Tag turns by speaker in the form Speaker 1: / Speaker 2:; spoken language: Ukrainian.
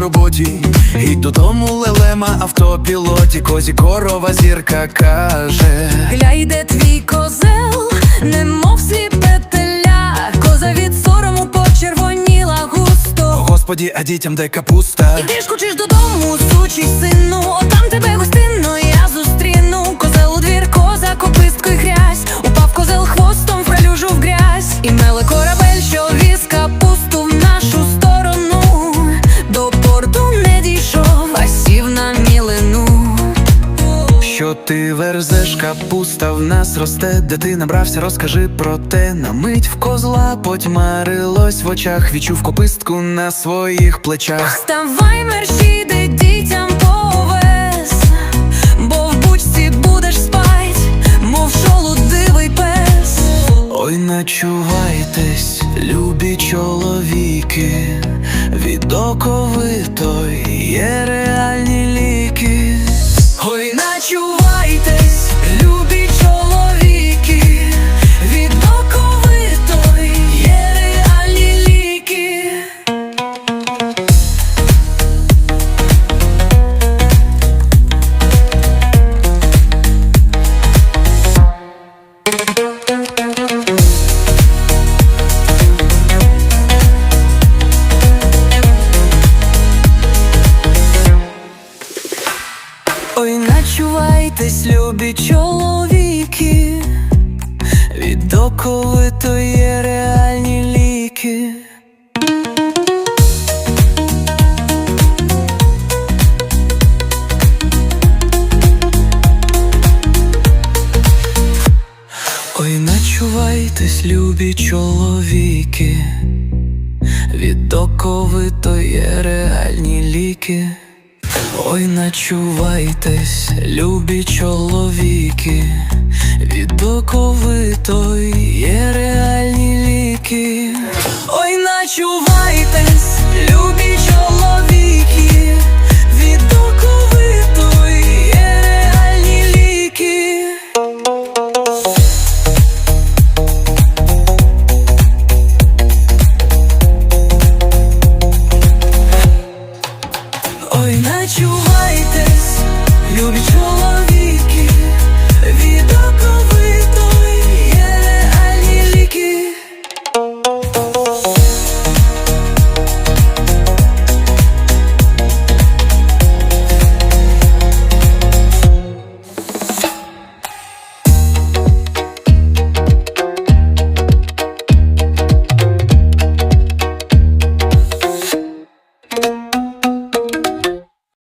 Speaker 1: роботі, і додому лелема автопілоті, козі корова зірка каже.
Speaker 2: Гля йде твій козел, немов сліпе теля, коза від сорому почервоніла густо.
Speaker 1: Господі, а дітям дай капуста.
Speaker 2: І ти ж хочеш додому, сучий сину,
Speaker 1: верзеш, капуста в нас росте, де ти набрався, розкажи про те. На мить в козла потьмарилось в очах, відчув копистку на своїх плечах.
Speaker 2: Вставай, мерщій, де дітям повез, бо в бучці будеш спать, мов шолудивий пес.
Speaker 1: Ой, начувайтесь, любі чоловіки, від оковитої
Speaker 2: Ой, начувайтесь, любі чоловіки, від оковитої є реальні ліки.
Speaker 1: Ой, начувайтесь, любі чоловіки, від оковитої є реальні ліки. Ой, начувайтесь, любі чоловіки, від оковитої є реальні ліки. Ой, начувайтесь, Ой, начувайтесь, любі чоловіки